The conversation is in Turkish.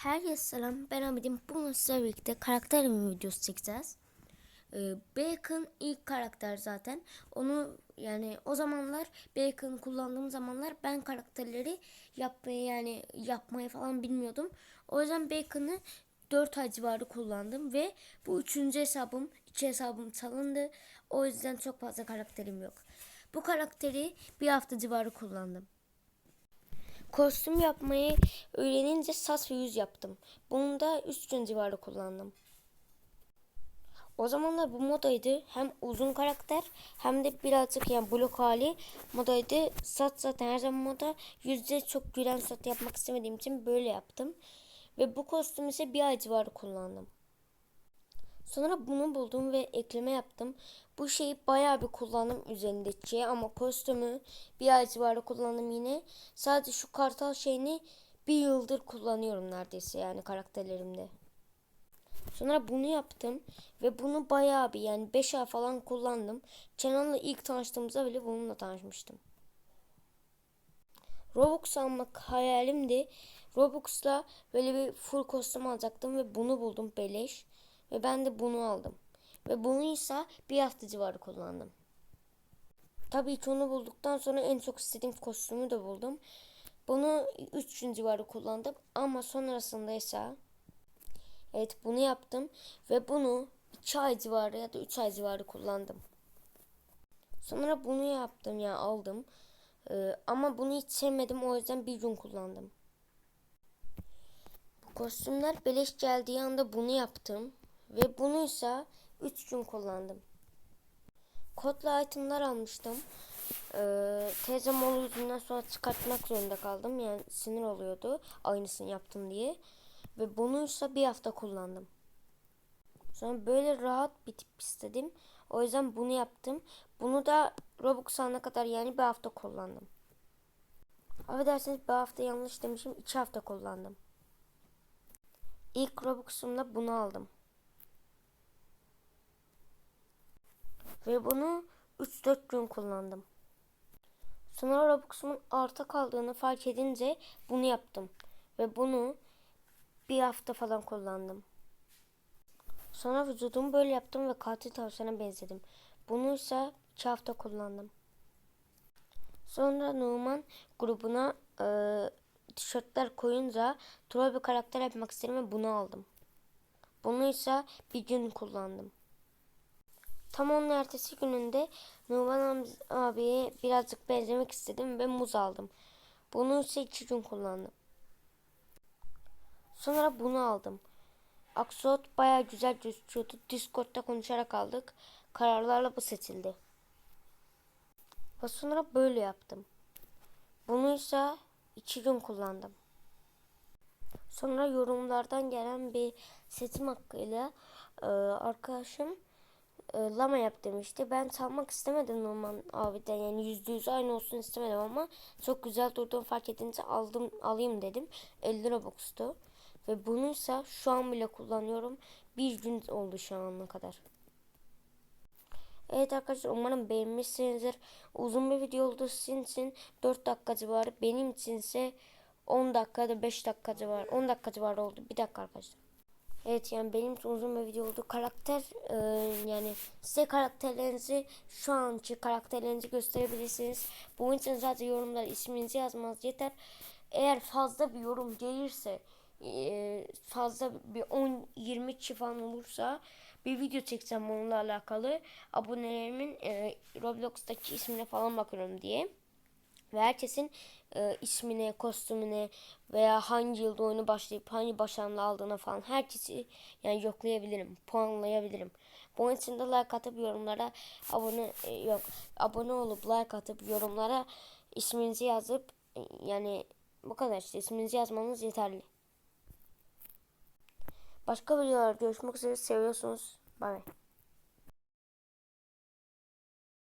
Herkese selam. Ben Ahmet'im. Bugün sizlerle birlikte karakter mi videosu çekeceğiz. Ee, Bacon ilk karakter zaten. Onu yani o zamanlar Bacon kullandığım zamanlar ben karakterleri yapmayı yani yapmayı falan bilmiyordum. O yüzden Bacon'ı 4 ay civarı kullandım ve bu üçüncü hesabım, iki hesabım çalındı. O yüzden çok fazla karakterim yok. Bu karakteri bir hafta civarı kullandım. Kostüm yapmayı öğrenince saç ve yüz yaptım. Bunu da 3 gün civarı kullandım. O zamanlar bu modaydı. Hem uzun karakter hem de birazcık yani blok hali modaydı. Saç zaten her zaman moda. Yüzde çok gülen saç yapmak istemediğim için böyle yaptım. Ve bu kostümü ise bir ay civarı kullandım. Sonra bunu buldum ve ekleme yaptım. Bu şeyi bayağı bir kullandım üzerindeki ama kostümü bir ay civarı kullandım yine. Sadece şu kartal şeyini bir yıldır kullanıyorum neredeyse yani karakterlerimde. Sonra bunu yaptım ve bunu bayağı bir yani 5 ay falan kullandım. Kenan'la ilk tanıştığımızda bile bununla tanışmıştım. Robux almak hayalimdi. Robux'la böyle bir full kostüm alacaktım ve bunu buldum beleş. Ve ben de bunu aldım. Ve bunu ise bir hafta civarı kullandım. Tabii ki onu bulduktan sonra en çok istediğim kostümü de buldum. Bunu 3 gün civarı kullandım ama sonrasında ise evet bunu yaptım ve bunu 2 ay civarı ya da 3 ay civarı kullandım. Sonra bunu yaptım ya yani aldım. Ee, ama bunu hiç sevmedim o yüzden bir gün kullandım. Bu kostümler beleş geldiği anda bunu yaptım. Ve bunu ise 3 gün kullandım. Kodlu itemler almıştım. Ee, teyzem oğlu yüzünden sonra çıkartmak zorunda kaldım. Yani sinir oluyordu aynısını yaptım diye. Ve bunu ise bir hafta kullandım. Sonra böyle rahat bir tip istedim. O yüzden bunu yaptım. Bunu da Robux alana kadar yani bir hafta kullandım. Affedersiniz bir hafta yanlış demişim. iki hafta kullandım. İlk Robux'umda bunu aldım. Ve bunu 3-4 gün kullandım. Sonra Robux'umun arta kaldığını fark edince bunu yaptım. Ve bunu bir hafta falan kullandım. Sonra vücudumu böyle yaptım ve katil tavşana benzedim. Bunu ise 2 hafta kullandım. Sonra Numan grubuna e, tişörtler koyunca troll bir karakter yapmak istedim ve bunu aldım. Bunu ise bir gün kullandım. Tam onun ertesi gününde Numan abiye birazcık benzemek istedim ve muz aldım. Bunu ise iki gün kullandım. Sonra bunu aldım. Aksot baya güzel gözüküyordu. Discord'da konuşarak aldık. Kararlarla bu seçildi. Ve sonra böyle yaptım. Bunu ise iki gün kullandım. Sonra yorumlardan gelen bir seçim hakkıyla e, arkadaşım e, lama yap demişti. Ben çalmak istemedim Numan abiden yani yüzde yüz aynı olsun istemedim ama çok güzel durduğunu fark edince aldım alayım dedim. 50 lira boxtu. Ve bunu ise şu an bile kullanıyorum. Bir gün oldu şu ana kadar. Evet arkadaşlar umarım beğenmişsinizdir. Uzun bir video oldu sizin için 4 dakika civarı. Benim için ise 10 dakikada 5 dakika civarı. 10 dakika civarı oldu. Bir dakika arkadaşlar. Evet yani benim uzun bir video oldu. Karakter e, yani size karakterlerinizi şu anki karakterlerinizi gösterebilirsiniz. Bunun için zaten yorumlar isminizi yazmanız yeter. Eğer fazla bir yorum gelirse e, fazla bir 10-20 kişi falan olursa bir video çekeceğim onunla alakalı. Abonelerimin e, Roblox'taki ismine falan bakıyorum diye ve herkesin e, ismine, kostümüne veya hangi yılda oyunu başlayıp hangi başarılı aldığına falan herkesi yani yoklayabilirim, puanlayabilirim. Bunun için de like atıp yorumlara abone e, yok abone olup like atıp yorumlara isminizi yazıp e, yani bu kadar işte isminizi yazmanız yeterli. Başka videolarda görüşmek üzere seviyorsunuz. Bay.